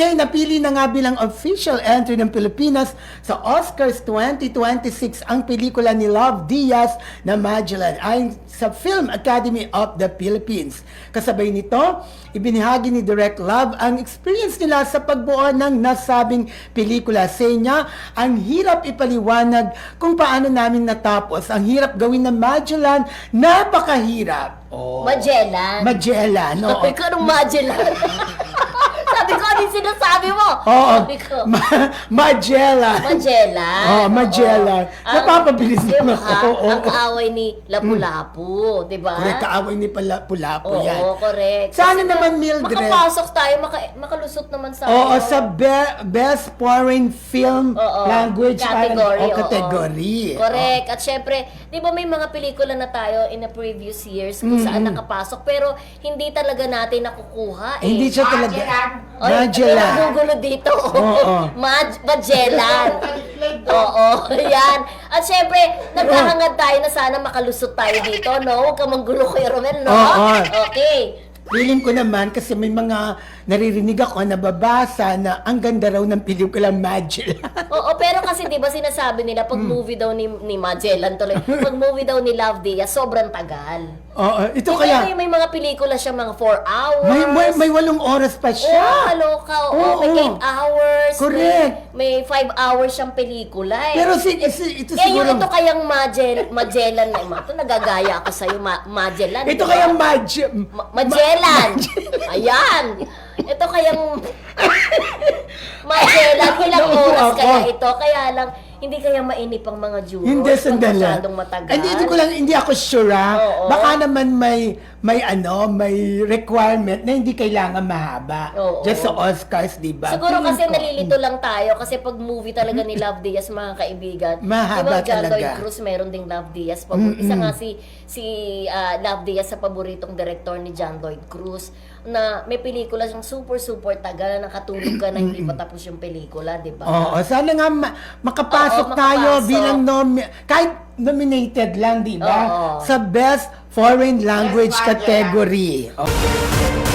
Okay, napili na nga bilang official entry ng Pilipinas sa Oscars 2026 ang pelikula ni Love Diaz na Magellan ayon sa Film Academy of the Philippines. Kasabay nito, ibinahagi ni Direct Love ang experience nila sa pagbuo ng nasabing pelikula. Sa niya, ang hirap ipaliwanag kung paano namin natapos. Ang hirap gawin ng Magellan, napakahirap. Oh. Magellan. Magellan, oo. Sabi ko, anong Magellan? Yung sinasabi mo? Oo. Sabi ko, Ma- Magellan. Magellan. Oh, Magellan. Oo. Napapabilis Ang- naman diba, ako, oo. Ang kaaway ni Lapu-Lapu, di ba? Correct, kaaway ni pala Pulapo Oo, yan. correct. Sana Kasi naman, na- Mildred. Makapasok tayo, maka, makalusot naman sa Oo, sa be- Best Foreign Film Oo, Language category. parang, oh, oo. category. Correct. At syempre, di ba may mga pelikula na tayo in the previous years kung saan nakapasok pero hindi talaga natin nakukuha Eh, eh. Hindi siya talaga. Ay, Magellan. may nagugulo dito. Oo. Mag- Magellan. Oo, yan. At syempre, naghahangad tayo na sana makalusot tayo dito, no? Huwag ka manggulo kay Romel, no? Oo. Okay. Feeling ko naman kasi may mga naririnig ako, nababasa na ang ganda raw ng pelikula Magellan. Oo, pero kasi 'di ba sinasabi nila Hmm. pag movie daw ni ni Magellan tuloy, pag movie daw ni Love Diaz, sobrang tagal. Oo, ito ba kaya, may, may mga pelikula siya mga 4 hours. may, may, may walong oras pa Oo, siya. kaloka. Oo, Oo. may 8 hours. Correct. May, may 5 hours siyang pelikula eh. Pero si, si- ito yung siguro, ito kayang Magel, Magellan na ito, nagagaya ako sa'yo, Ma- Magellan. ito di ba? kayang Mag- Ma- Magellan. Ayan. Ito kayang Magellan. Ilang oras kaya ito? Kaya lang, hindi kaya mainip ang mga jurors. Hindi, sandali. Masyadong matagal. Hindi, hindi ko lang, hindi ako sure ah. Oo. Baka naman may, may ano, may requirement na hindi kailangan mahaba. Oo. Just sa Oscars, di ba? Siguro Feeling kasi ko, nalilito lang tayo kasi pag movie talaga ni Love Diaz mga kaibigan. Mahaba John Lloyd talaga. Cruz meron ding Love Diaz. Pabor- Isa nga si si ah, Love Diaz sa paboritong director ni John Lloyd Cruz na may pelikula siyang super super tagal na nakatulog ka na hindi pa tapos yung pelikula, di ba? Oo, sana nga ma- makapasok Oo, tayo makapasok. bilang nomi- kahit nominated lang, di ba? Oo. Sa Best Foreign Language Best Foreign category. Okay.